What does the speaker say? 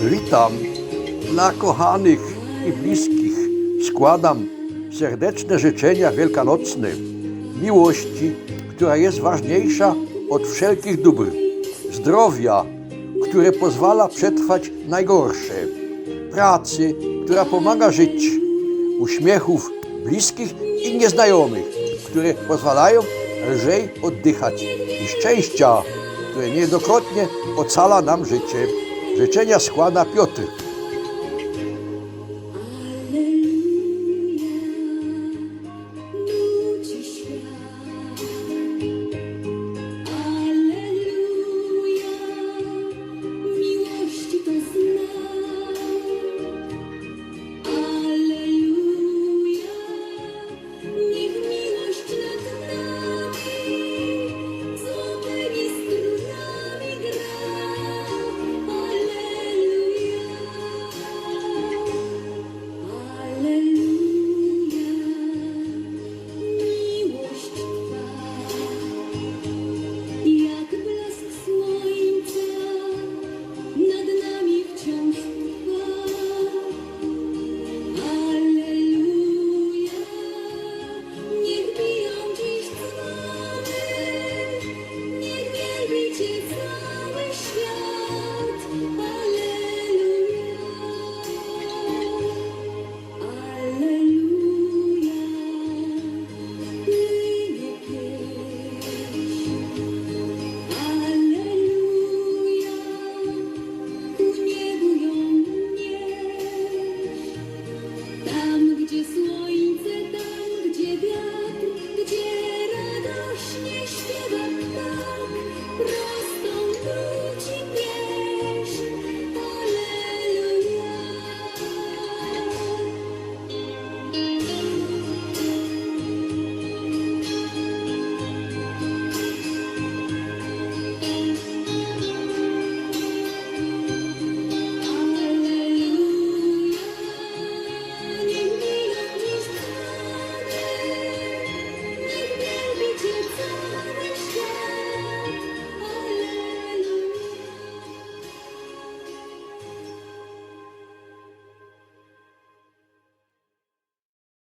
Witam. Dla kochanych i bliskich składam serdeczne życzenia wielkanocne, miłości, która jest ważniejsza od wszelkich dóbr, zdrowia, które pozwala przetrwać najgorsze, pracy, która pomaga żyć, uśmiechów bliskich i nieznajomych, które pozwalają lżej oddychać i szczęścia, które niejednokrotnie ocala nam życie. Życzenia składa Piotr.